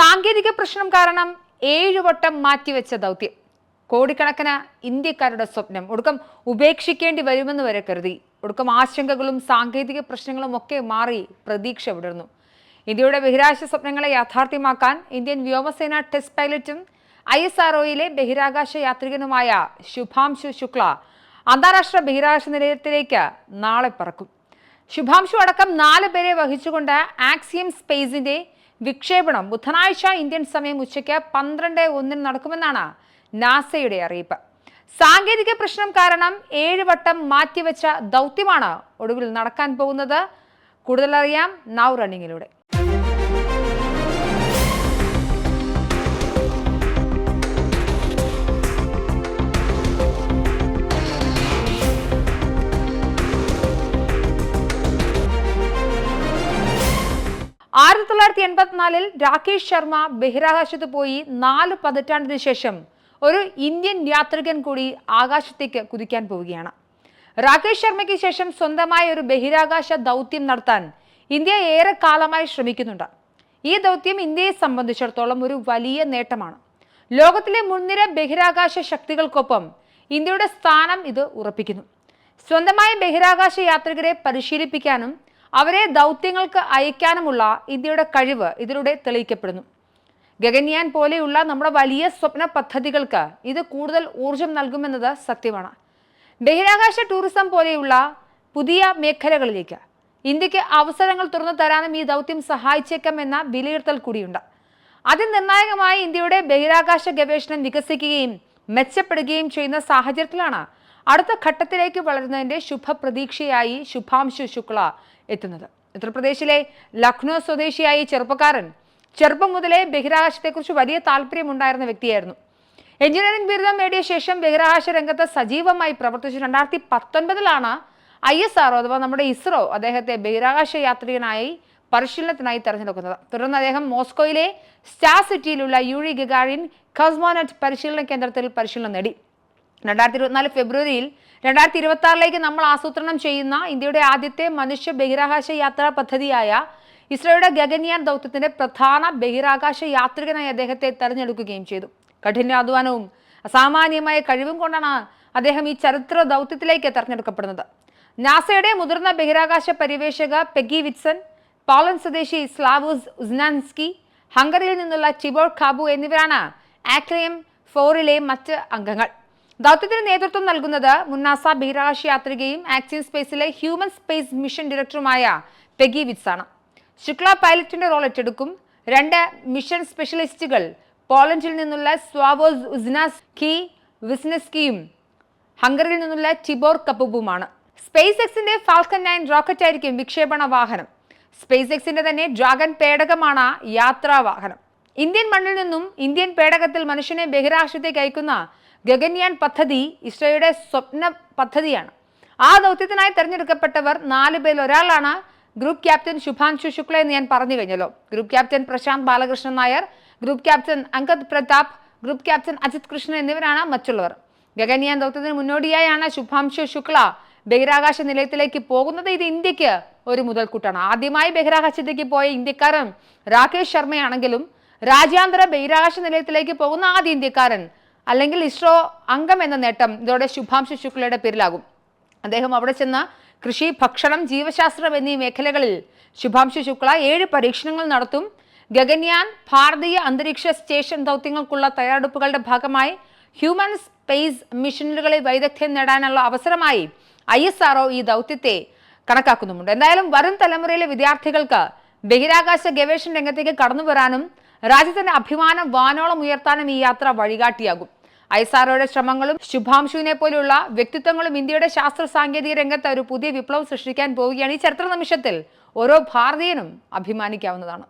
സാങ്കേതിക പ്രശ്നം കാരണം ഏഴുവട്ടം മാറ്റിവെച്ച ദൗത്യം. കോടിക്കണക്കിന് ഇന്ത്യക്കാരുടെ സ്വപ്നം ഒടുക്കം ഉപേക്ഷിക്കേണ്ടി വരുമെന്ന് വരെ കരുതി. ഒടുക്കം ആശങ്കകളും സാങ്കേതിക പ്രശ്നങ്ങളും ഒക്കെ മാറി പ്രതീക്ഷ വിടർന്നു. ഇന്ത്യയുടെ ബഹിരാകാശ സ്വപ്നങ്ങളെ യാഥാർത്ഥ്യമാക്കാൻ ഇന്ത്യൻ വ്യോമസേന ടെസ്റ്റ് പൈലറ്റും ഐ എസ് ആർഒയിലെ ബഹിരാകാശ യാത്രികനുമായ ശുഭാംശു ശുക്ല അന്താരാഷ്ട്ര ബഹിരാകാശ നിലയത്തിലേക്ക് നാളെ പറക്കും. ശുഭാംശു അടക്കം നാല് പേരെ വഹിച്ചുകൊണ്ട് ആക്സിയം സ്പേസിന്റെ വിക്ഷേപണം. ബുധനാഴ്ച ഇന്ത്യൻ സമയം ഉച്ചയ്ക്ക് പന്ത്രണ്ട് ഒന്നിന് നടക്കുമെന്നാണ് നാസയുടെ അറിയിപ്പ്. സാങ്കേതിക പ്രശ്നം കാരണം ഏഴ് വട്ടം മാറ്റിവെച്ച ദൗത്യമാണ് ഒടുവിൽ നടക്കാൻ പോകുന്നത്. കൂടുതലറിയാം നൗ റണ്ണിങ്ങിലൂടെ. എൺപത്തിനാലിൽ രാകേഷ് ശർമ്മ ബഹിരാകാശത്ത് പോയി നാല് പതിറ്റാണ്ടിന് ശേഷം ഒരു ഇന്ത്യൻ യാത്രികൻ കൂടി ആകാശത്തേക്ക് കുതിക്കാൻ പോവുകയാണ്. രാകേഷ് ശർമ്മയ്ക്ക് ശേഷം സ്വന്തമായ ഒരു ബഹിരാകാശ ദൗത്യം നടത്താൻ ഇന്ത്യ ഏറെ കാലമായി ശ്രമിക്കുന്നുണ്ട്. ഈ ദൗത്യം ഇന്ത്യയെ സംബന്ധിച്ചിടത്തോളം ഒരു വലിയ നേട്ടമാണ്. ലോകത്തിലെ മുൻനിര ബഹിരാകാശ ശക്തികൾക്കൊപ്പം ഇന്ത്യയുടെ സ്ഥാനം ഇത് ഉറപ്പിക്കുന്നു. സ്വന്തമായ ബഹിരാകാശ യാത്രികരെ പരിശീലിപ്പിക്കാനും അവരെ ദൗത്യങ്ങൾക്ക് അയക്കാനുമുള്ള ഇന്ത്യയുടെ കഴിവ് ഇതിലൂടെ തെളിയിക്കപ്പെടുന്നു. ഗഗൻയാൻ പോലെയുള്ള നമ്മുടെ വലിയ സ്വപ്ന പദ്ധതികൾക്ക് ഇത് കൂടുതൽ ഊർജം നൽകുമെന്നത് സത്യമാണ്. ബഹിരാകാശ ടൂറിസം പോലെയുള്ള പുതിയ മേഖലകളിലേക്ക് ഇന്ത്യയ്ക്ക് അവസരങ്ങൾ തുറന്നു തരാനും ഈ ദൗത്യം സഹായിച്ചേക്കാം എന്ന വിലയിരുത്തൽ കൂടിയുണ്ട്. അതിനിർണായകമായി ഇന്ത്യയുടെ ബഹിരാകാശ ഗവേഷണം വികസിക്കുകയും മെച്ചപ്പെടുകയും ചെയ്യുന്ന സാഹചര്യത്തിലാണ് അടുത്ത ഘട്ടത്തിലേക്ക് വളരുന്നതിന്റെ ശുഭപ്രതീക്ഷയായി ശുഭാംശു ശുക്ല എത്തുന്നത്. ഉത്തർപ്രദേശിലെ ലക്നൗ സ്വദേശിയായ ചെറുപ്പക്കാരൻ. ചെറുപ്പം മുതലേ ബഹിരാകാശത്തെക്കുറിച്ച് വലിയ താല്പര്യമുണ്ടായിരുന്ന വ്യക്തിയായിരുന്നു. എഞ്ചിനീയറിംഗ് ബിരുദം നേടിയ ശേഷം ബഹിരാകാശ രംഗത്ത് സജീവമായി പ്രവർത്തിച്ചു. രണ്ടായിരത്തി പത്തൊൻപതിലാണ് ഐ എസ് ആർ അഥവാ നമ്മുടെ ഇസ്രോ അദ്ദേഹത്തെ ബഹിരാകാശ യാത്രികനായി പരിശീലനത്തിനായി തെരഞ്ഞെടുക്കുന്നത്. തുടർന്ന് അദ്ദേഹം മോസ്കോയിലെ സ്റ്റാർ സിറ്റിയിലുള്ള യൂറി ഗഗാറിൻ കസ്മോനറ്റ് പരിശീലന കേന്ദ്രത്തിൽ പരിശീലനം നേടി. രണ്ടായിരത്തി ഇരുപത്തിനാല് ഫെബ്രുവരിയിൽ രണ്ടായിരത്തി ഇരുപത്തി ആറിലേക്ക് നമ്മൾ ആസൂത്രണം ചെയ്യുന്ന ഇന്ത്യയുടെ ആദ്യത്തെ മനുഷ്യ ബഹിരാകാശ യാത്രാ പദ്ധതിയായ ഇസ്രോയുടെ ഗഗൻയാൻ ദൗത്യത്തിന്റെ പ്രധാന ബഹിരാകാശ യാത്രികനായി അദ്ദേഹത്തെ തെരഞ്ഞെടുക്കുകയും ചെയ്തു. കഠിനാധ്വാനവും അസാമാന്യമായ കഴിവും കൊണ്ടാണ് അദ്ദേഹം ഈ ചരിത്ര ദൗത്യത്തിലേക്ക് തെരഞ്ഞെടുക്കപ്പെടുന്നത്. നാസയുടെ മുതിർന്ന ബഹിരാകാശ പര്യവേഷക പെഗി വിറ്റ്സൺ പോളണ്ട് സ്വദേശി സ്ലാവൂസ് ഉസ്നാൻസ്കി ഹംഗറിയിൽ നിന്നുള്ള ടിബോർ ഖാബു എന്നിവരാണ് ആക്ലിയം ഫോറിലെ മറ്റ് അംഗങ്ങൾ. ദൗത്യത്തിന് നേതൃത്വം നൽകുന്നത് മുന്നാസ നാസ ബഹിരാകാശ യാത്രികയും ആക്സിയൻ സ്പേസിലെ ഹ്യൂമൻ സ്പേസ് മിഷൻ ഡയറക്ടറുമായ പെഗി വിറ്റ്സ് ആണ് ശുക്ല പൈലറ്റിന്റെ റോൾ ഏറ്റെടുക്കും. രണ്ട് മിഷൻ സ്പെഷ്യലിസ്റ്റുകൾ പോളണ്ടിൽ നിന്നുള്ള സ്വാവോസ് ഉസ്നാസ് കി വിസ്നസ്കിയും ഹംഗറിയിൽ നിന്നുള്ള ടിബോർ കപ്പുബുമാണ് സ്പേസ് എക്സിന്റെ ഫാൽക്കൻ നയൻ റോക്കറ്റ് ആയിരിക്കും വിക്ഷേപണ വാഹനം. സ്പേസ് എക്സിന്റെ തന്നെ ഡ്രാഗൺ പേടകമാണ് യാത്രാ വാഹനം. ഇന്ത്യൻ മണ്ണിൽ നിന്നും ഇന്ത്യൻ പേടകത്തിൽ മനുഷ്യനെ ബഹിരാകാശത്തേക്ക് അയക്കുന്ന ഗഗൻയാൻ പദ്ധതി ഇസ്രോയുടെ സ്വപ്ന പദ്ധതിയാണ്. ആ ദൗത്യത്തിനായി തെരഞ്ഞെടുക്കപ്പെട്ടവർ നാല് പേരിൽ ഒരാളാണ് ഗ്രൂപ്പ് ക്യാപ്റ്റൻ ശുഭാൻശു ശുക്ല എന്ന് ഞാൻ പറഞ്ഞു കഴിഞ്ഞല്ലോ. Group captain Prashanth Balakrishnan Nair group captain Angad Pratap group captain Ajith Krishnan എന്നിവരാണ് മറ്റുള്ളവർ. ഗഗൻയാൻ ദൗത്യത്തിന് മുന്നോടിയായാണ് ശുഭാംശു ശുക്ല ബഹിരാകാശ നിലയത്തിലേക്ക് പോകുന്നത്. ഇത് ഇന്ത്യയ്ക്ക് ഒരു മുതൽക്കൂട്ടാണ്. ആദ്യമായി ബഹിരാകാശത്തേക്ക് പോയ ഇന്ത്യക്കാരൻ രാകേഷ് ശർമ്മയാണെങ്കിലും രാജ്യാന്തര ബഹിരാകാശ നിലയത്തിലേക്ക് പോകുന്ന ആദ്യ ഇന്ത്യക്കാരൻ അല്ലെങ്കിൽ ഇസ്രോ അംഗം എന്ന നേട്ടം ഇതോടെ ശുഭാംശു ശുക്ലയുടെ പേരിലാകും. അദ്ദേഹം അവിടെ ചെന്ന കൃഷി ഭക്ഷണം ജീവശാസ്ത്രം എന്നീ മേഖലകളിൽ ശുഭാംശു ശുക്ല ഏഴ് പരീക്ഷണങ്ങൾ നടത്തും. ഗഗന്യാൻ ഭാരതീയ അന്തരീക്ഷ സ്റ്റേഷൻ ദൗത്യങ്ങൾക്കുള്ള തയ്യാറെടുപ്പുകളുടെ ഭാഗമായി ഹ്യൂമൻ സ്പേസ് മിഷനുകളിൽ വൈദഗ്ധ്യം നേടാനുള്ള അവസരമായി ഐ എസ് ആർഒ ഈ ദൗത്യത്തെ കണക്കാക്കുന്നുമുണ്ട്. എന്തായാലും വരും തലമുറയിലെ വിദ്യാർത്ഥികൾക്ക് ബഹിരാകാശ ഗവേഷണ രംഗത്തേക്ക് കടന്നു വരാനും രാജ്യത്തിന്റെ അഭിമാനം വാനോളം ഉയർത്താനും ഈ യാത്ര വഴികാട്ടിയാകും. ഐ എസ് ആർഒയുടെ ശ്രമങ്ങളും ശുഭാംശുവിനെ പോലുള്ള വ്യക്തിത്വങ്ങളും ഇന്ത്യയുടെ ശാസ്ത്ര സാങ്കേതിക രംഗത്ത് ഒരു പുതിയ വിപ്ലവം സൃഷ്ടിക്കാൻ പോവുകയാണ് ഈ ചരിത്ര നിമിഷത്തിൽ. ഓരോ ഭാരതീയനും അഭിമാനിക്കാവുന്നതാണ്.